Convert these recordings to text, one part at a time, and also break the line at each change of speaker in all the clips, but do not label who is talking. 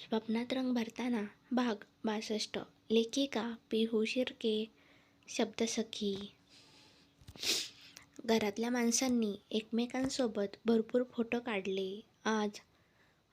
स्वप्नात रंग भरताना भाग बासष्ट. लेखिका पिहू शिर्के शब्दसखी. घरातल्या माणसांनी एकमेकांसोबत भरपूर फोटो काढले. आज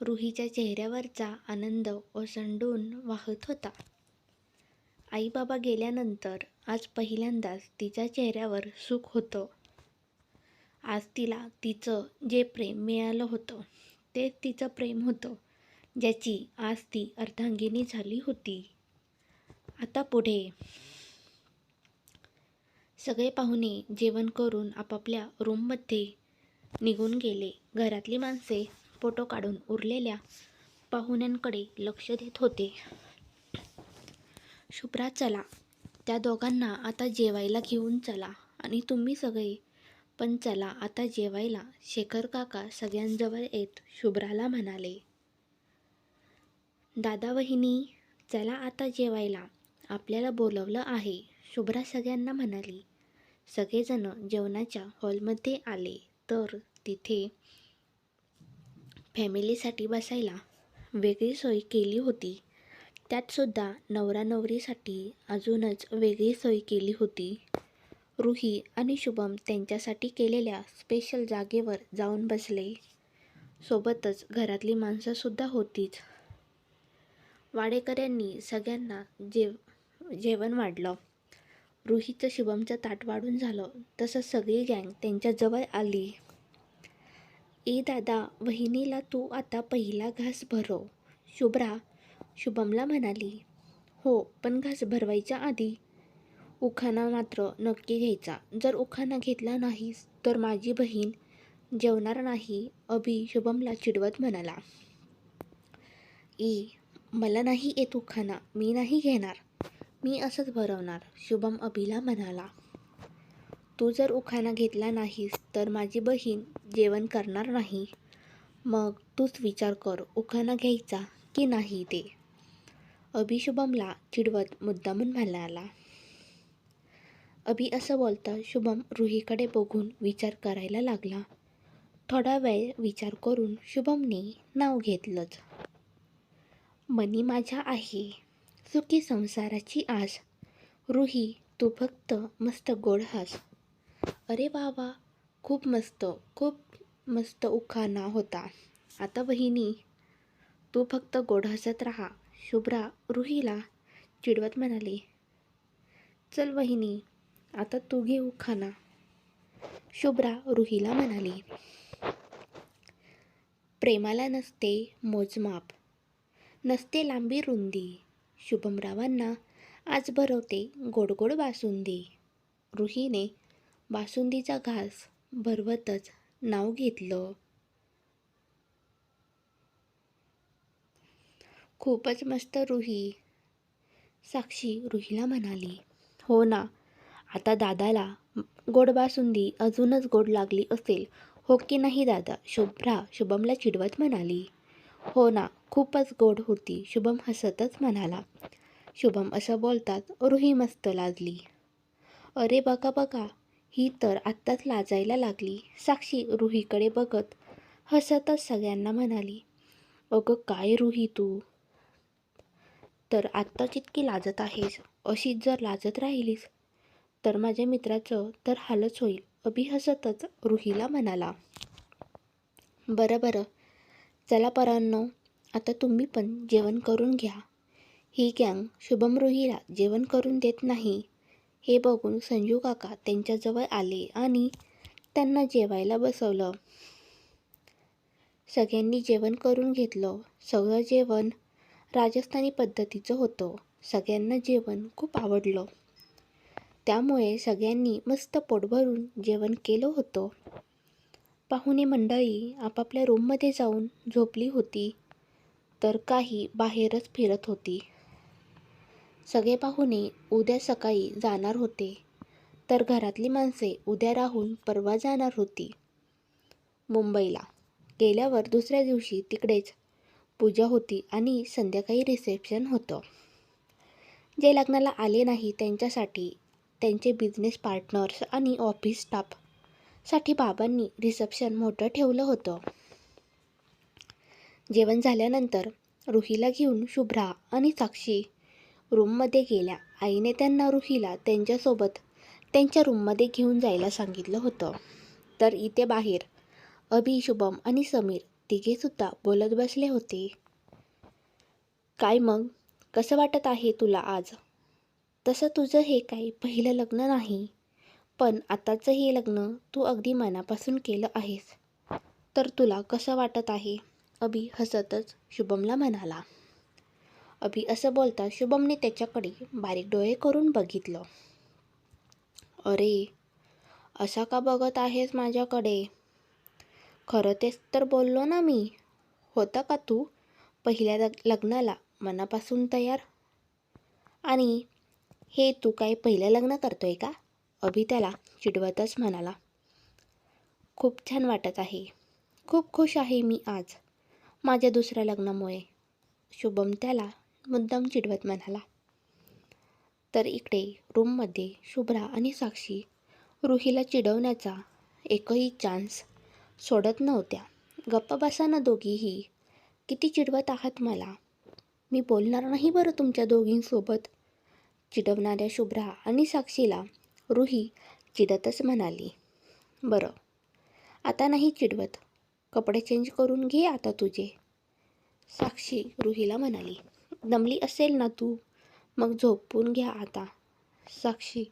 रुहीच्या चेहऱ्यावरचा आनंद ओसंडून वाहत होता. आई बाबा गेल्यानंतर आज पहिल्यांदाच तिच्या चेहऱ्यावर सुख होतं. आज तिला तिचं जे प्रेम मिळालं होतं ते तिचं प्रेम होतं. ज्याची आज ती अर्धांगिनी झाली होती. आता पुढे. सगळे पाहुणे जेवण करून आपापल्या रूममध्ये निघून गेले. घरातली माणसे फोटो काढून उरलेल्या पाहुण्यांकडे लक्ष देत होते. शुभ्रा चला. त्या दोघांना आता जेवायला घेऊन चला आणि तुम्ही सगळे पण चला आता जेवायला. शेखर काका सगळ्यांजवळ येत शुभ्राला म्हणाले. दादा वहिनी चला आता जेवायला. आपल्याला बोलवलं आहे. शुभ्रा सगळ्यांना म्हणाली. सगळेजण जेवणाच्या हॉलमध्ये आले. तर तिथे फॅमिलीसाठी बसायला वेगळी सोय केली होती. त्यातसुद्धा नवरा नवरीसाठी अजूनच वेगळी सोय केली होती. रुही आणि शुभम त्यांच्यासाठी केलेल्या स्पेशल जागेवर जाऊन बसले. सोबतच घरातली माणसंसुद्धा होतीच. वाडेकऱ्यांनी सगळ्यांना जेव जेवण वाढलं. रुहीचं शुभमचं ताट वाढून झालं तसं सगळी गँग त्यांच्याजवळ आली. ए दादा वहिनीला तू आता पहिला घास भरव शुभ्रा शुभमला म्हणाली. हो पण घास भरवायच्या आधी. उखाणा मात्र नक्की घ्यायचा. जर उखाणा घेतला नाहीस तर माझी बहीण जेवणार नाही अभि शुभमला चिडवत म्हणाला. ई मला नाही येत उखाणा मी नाही घेणार. मी असंच भरवणार शुभम अभिला म्हणाला. तू जर उखाणा घेतला नाहीस तर माझी बहीण जेवण करणार नाही. मग तूच विचार कर उखाणा घ्यायचा की नाही ते? अभि शुभमला चिडवत मुद्दामून म्हणाला. अभि असं बोलता शुभम रुहीकडे बघून विचार करायला लागला. थोडा वेळ विचार करून शुभमने नाव घेतलंच. मनी माझ्या आहे. सुखी संसाराची आस. रुही तू फक्त मस्त गोड हास. अरे बाबा खूप मस्त खूप मस्त उखाणा होता. आता बहिणी तू फक्त गोड हसत राहा. शुभ्रा रुहीला चिडवत म्हणाली. चल वहिनी आता तू घे उखाणा. शुभ्रा रुहीला म्हणाली. प्रेमाला नसते मोजमाप. नसते लांबी रुंदी. शुभमरावांना आज भरवते गोड गोड बासुंदी. रुहीने बासुंदीचा घास भरवतच नाव घेतलं. खूपच मस्त रुही. साक्षी रुहीला म्हणाली हो ना आता दादाला गोड बासुंदी अजूनच गोड लागली असेल. हो की नाही दादा? शुभ्रा शुभमला चिडवत म्हणाली. हो ना खूपच गोड होती. शुभम हसतच म्हणाला. शुभम असं बोलतात रुही मस्त लाजली. अरे बघा बघा ही तर आत्ताच लाजायला लागली. साक्षी रुहीकडे बघत हसतच सगळ्यांना म्हणाली अगं काय रुही तू? तर आत्ताच इतकी लाजत आहेस अशीच जर लाजत राहिलीस तर माझ्या मित्राचं तर हालच होईल अभि हसतच रुहीला म्हणाला. बरं बरं चला परांनो आता तुम्ही पण जेवण करून घ्या. ही गँग शुभम रोहीला जेवण करून देत नाही. हे बघून संजू काका त्यांच्याजवळ आले आणि त्यांना जेवायला बसवलं. सगळ्यांनी जेवण करून घेतलं. सगळं जेवण राजस्थानी पद्धतीचं होतं. सगळ्यांना जेवण खूप आवडलं. त्यामुळे सगळ्यांनी मस्त पोट भरून जेवण केलं होतं. पाहुणे मंडळी आपापल्या रूममध्ये जाऊन झोपली होती तर काही बाहेरच फिरत होती. सगळे पाहुणे उद्या सकाळी जाणार होते तर घरातली माणसे उद्या राहून परवा जाणार होती. मुंबईला गेल्यावर दुसऱ्या दिवशी तिकडेच पूजा होती आणि संध्याकाळी रिसेप्शन होतं. जे लग्नाला आले नाही त्यांच्यासाठी त्यांचे बिझनेस पार्टनर्स आणि ऑफिस साठी बाबांनी रिसेप्शन मोठं ठेवलं होतं. जेवण झाल्यानंतर रुहीला घेऊन शुभ्रा आणि साक्षी रूममध्ये गेल्या. आईने त्यांना रुहीला त्यांच्यासोबत त्यांच्या रूममध्ये घेऊन जायला सांगितलं होतं. तर इथे बाहेर अभि शुभम आणि समीर तिघेसुद्धा बोलत बसले होते. काय मग? कसं वाटत आहे तुला आज? तसं तुझं हे काही पहिलं लग्न नाही. पण आताचं हे लग्न तू अगदी मनापासून केलं आहेस. तर तुला कसं वाटत आहे? अभि हसतच शुभमला म्हणाला. अभि असं बोलता शुभमने त्याच्याकडे बारीक डोळे करून बघितलं. अरे असा का बघत आहेस माझ्याकडे? खरं तेच तर बोललो ना मी. होतं का तू पहिल्या लग लग्नाला मनापासून तयार? आणि हे तू काय पहिलं लग्न करतोय का? अभि त्याला चिडवतच म्हणाला खूप छान वाटत आहे. खूप खुश आहे मी आज माझ्या दुसऱ्या लग्नामुळे. शुभम त्याला मुद्दाम चिडवत म्हणाला तर इकडे रूममध्ये शुभ्रा आणि साक्षी रुहीला चिडवण्याचा एकही चान्स सोडत नव्हत्या. गप्प बसा ना दोघीही. किती चिडवत आहात मला. मी बोलणार नाही बरं तुमच्या दोघींसोबत. चिडवणाऱ्या शुभ्रा आणि साक्षीला रुही चिडतच म्हणाली बरं आता नाही चिडवत. कपडे चेंज करून घे आता तुझे. साक्षी रुहीला म्हणाली दमली असेल ना तू? मग झोपून घ्या आता. साक्षी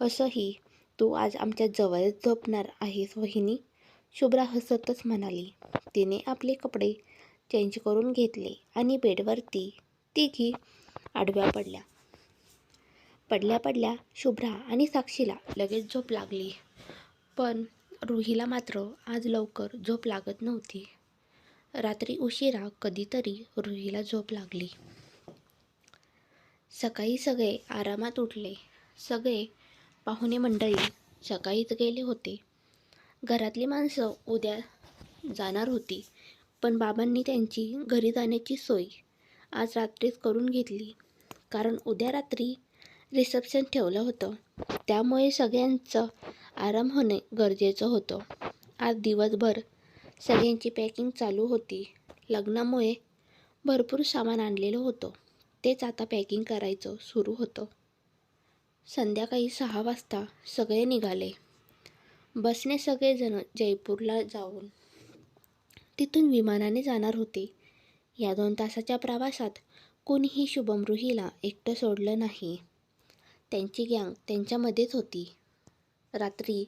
असंही तू आज आमच्या जवळच झोपणार आहेस वहिनी. शुभ्रा हसतच म्हणाली तिने आपले कपडे चेंज करून घेतले आणि बेडवरती तिघी आडव्या पडल्या. पडल्या पडल्या शुभ्रा आणि साक्षीला लगेच झोप लागली. पण रुहीला मात्र आज लवकर झोप लागत नव्हती. रात्री उशिरा कधीतरी रुहीला झोप लागली. सकाळी सगळे आरामात उठले. सगळे पाहुणे मंडळी सकाळीच गेले होते. घरातली माणसं उद्या जाणार होती पण बाबांनी त्यांची घरी जाण्याची सोय आज रात्रीच करून घेतली. कारण उद्या रात्री रिसेप्शन ठेवलं होतं. त्यामुळे सगळ्यांचं आराम होणे गरजेचं होतं. आज दिवसभर सगळ्यांची पॅकिंग चालू होती. लग्नामुळे भरपूर सामान आणलेलं होतं. तेच आता पॅकिंग करायचं सुरू होतं. संध्याकाळी सहा वाजता सगळे निघाले. बसने सगळेजण जयपूरला जाऊन तिथून विमानाने जाणार होते. या दोन तासाच्या प्रवासात कोणीही शुभमरुहीला एकटं सोडलं नाही. त्यांची गँग त्यांच्यामध्येच होती. रात्री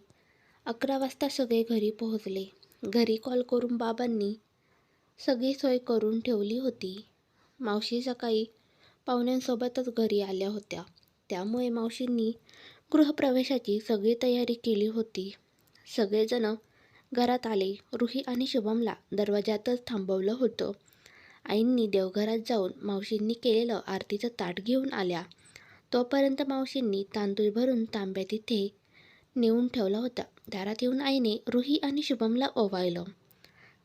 अकरा वाजता सगळे घरी पोहोचले. घरी कॉल करून बाबांनी सगळी सोय करून ठेवली होती. मावशी सकाळी पाहुण्यांसोबतच घरी आल्या होत्या. त्यामुळे मावशींनी गृहप्रवेशाची सगळी तयारी केली होती. सगळेजण घरात आले. रुही आणि शुभमला दरवाजातच थांबवलं होतं. आईंनी देवघरात जाऊन मावशींनी केलेलं आरतीचं ताट घेऊन आल्या. तोपर्यंत मावशींनी तांदूळ भरून तांब्या तिथे नेऊन ठेवला होता. दारात येऊन आईने रुही आणि शुभमला ओवाळलं.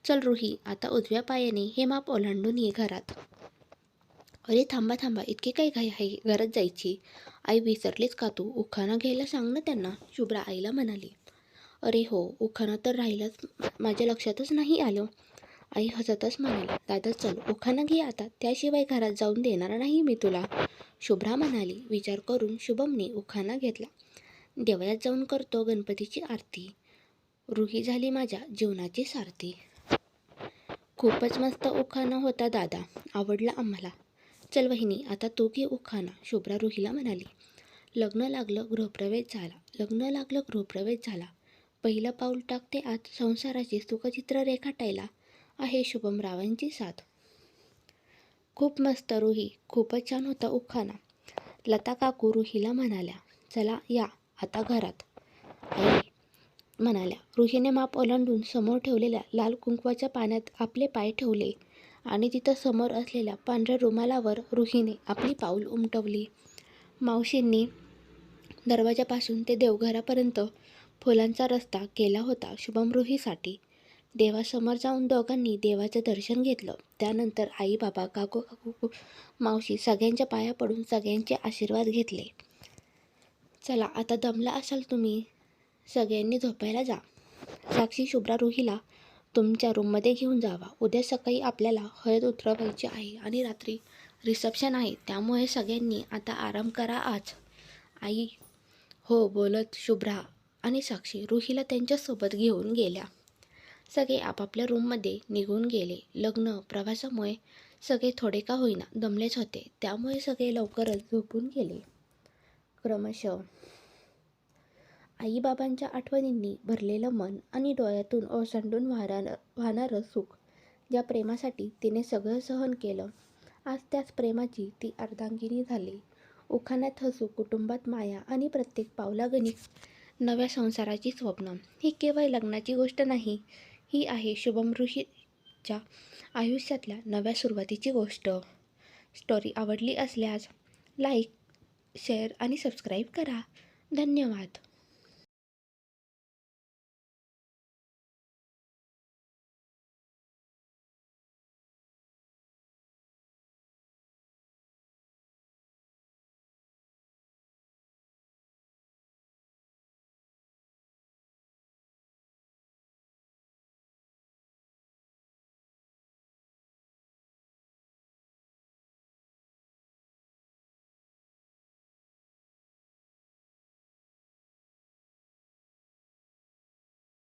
चल रुही आता उजव्या पायाने हे माप ओलांडून ये घरात. अरे थांबा थांबा इतकी काय घाई आहे? घरात जायची. आई विसरलीच का तू? उखाणा घ्यायला सांग ना त्यांना शुभ्रा आईला म्हणाली. अरे हो उखाणा तर राहिलाच. माझ्या लक्षातच नाही आलं. आई हसतच म्हणाली दादा चल उखाणं घे आता. त्याशिवाय घरात जाऊन देणार नाही मी तुला. शुभ्रा म्हणाली विचार करून शुभमने उखाणा घेतला. देवळात जाऊन करतो गणपतीची आरती. रुही झाली माझ्या जीवनाची सारथी. खूपच मस्त उखाणा होता दादा. आवडला आम्हाला. चल वहिनी आता तू घे उखाणा. शुभ्रा रुहीला म्हणाली. लग्न लागलं गृहप्रवेश झाला. लग्न लागलं गृहप्रवेश झाला. पहिलं पाऊल टाकते आज संसाराची सुखचित्र रेखाटायला. आहे शुभमरावांची साथ. खूप मस्त रुही खूपच छान होता उखाणा. लता काकू रुहीला म्हणाल्या चला या आता घरात. आई म्हणाल्या रुहीने माप ओलांडून समोर ठेवलेल्या लाल कुंकवाच्या पाण्यात आपले पाय ठेवले आणि तिथं समोर असलेल्या पांढऱ्या रुमालावर रुहीने आपली पाऊल उमटवली. मावशींनी दरवाजापासून ते देवघरापर्यंत फुलांचा रस्ता केला होता शुभम रुहीसाठी. देवासमोर जाऊन दोघांनी देवाचं दर्शन घेतलं. त्यानंतर आई बाबा काकू काकू मावशी सगळ्यांच्या पाया पडून सगळ्यांचे आशीर्वाद घेतले. चला आता दमला असाल तुम्ही सगळ्यांनी झोपायला जा. साक्षी शुभ्रा रुहीला तुमच्या रूममध्ये घेऊन जावा. उद्या सकाळी आपल्याला हळद उतरवायची आहे आणि रात्री रिसेप्शन आहे त्यामुळे सगळ्यांनी आता आराम करा आज. आई हो बोलत शुभ्रा आणि साक्षी रुहीला त्यांच्यासोबत घेऊन गेल्या. सगळे आपापल्या रूममध्ये निघून गेले. लग्न प्रवासामुळे सगळे थोडे का होईना दमलेच होते. त्यामुळे सगळे लवकरच झोपून गेले. क्रमशः आईबाबांच्या आठवणींनी भरलेलं मन आणि डोळ्यातून ओसंडून वाहणार वाहणारं सुख ज्या प्रेमासाठी तिने सगळं सहन केलं आज त्याच प्रेमाची ती अर्धांगिनी झाली. उखाण्यात हसू कुटुंबात माया आणि प्रत्येक पावलागणिक नव्या संसाराची स्वप्न. ही केवळ लग्नाची गोष्ट नाही ही आहे शुभम ऋषीच्या आयुष्यातल्या नव्या सुरुवातीची गोष्ट. स्टोरी आवडली असल्यास लाईक शेअर आणि सबस्क्राईब करा. धन्यवाद.